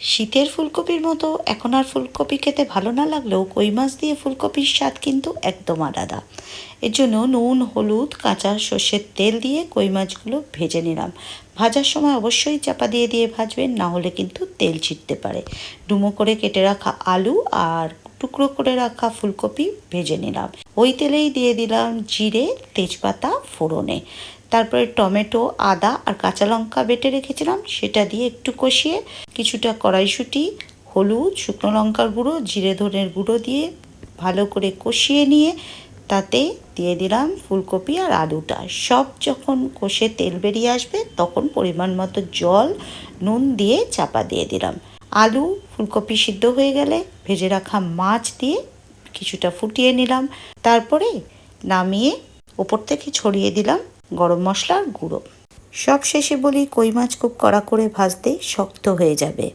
শীতের ফুলকপির মতো এখন আর ফুলকপি খেতে ভালো না লাগলেও কই মাছ দিয়ে ফুলকপির স্বাদ কিন্তু একদম আলাদা। এর জন্য নুন, হলুদ, কাঁচা সর্ষের তেল দিয়ে কই মাছগুলো ভেজে নিলাম। ভাজার সময় অবশ্যই চাপা দিয়ে দিয়ে ভাজবেন, না হলে কিন্তু তেল ছিটতে পারে। ডুমো করে কেটে রাখা আলু আর টুকরো করে রাখা ফুলকপি ভেজে নিলাম। ওই তেলেই দিয়ে দিলাম জিরে, তেজপাতা, ফোড়নে। তারপরে টমেটো, আদা আর কাঁচা লঙ্কা বেটে রেখেছিলাম, সেটা দিয়ে একটু কষিয়ে কিছুটা কড়াইশুঁটি, হলুদ, শুকনো লঙ্কার গুঁড়ো, জিরে ধনের গুঁড়ো দিয়ে ভালো করে কষিয়ে নিয়ে তাতে দিয়ে দিলাম ফুলকপি আর আলুটা। সব যখন কষে তেল বেরিয়ে আসবে, তখন পরিমাণ মতো জল, নুন দিয়ে চাপা দিয়ে দিলাম। আলু ফুলকপি সিদ্ধ হয়ে গেলে, ভেজে রাখা মাছ দিয়ে কিছুটা ফুটিয়ে নিলাম। তারপরে নামিয়ে ওপর থেকে ছড়িয়ে দিলাম গরম মশলার গুঁড়ো। সব শেষে বলি কই মাছ খুব কড়া করে ভাজতে শক্ত হয়ে যাবে।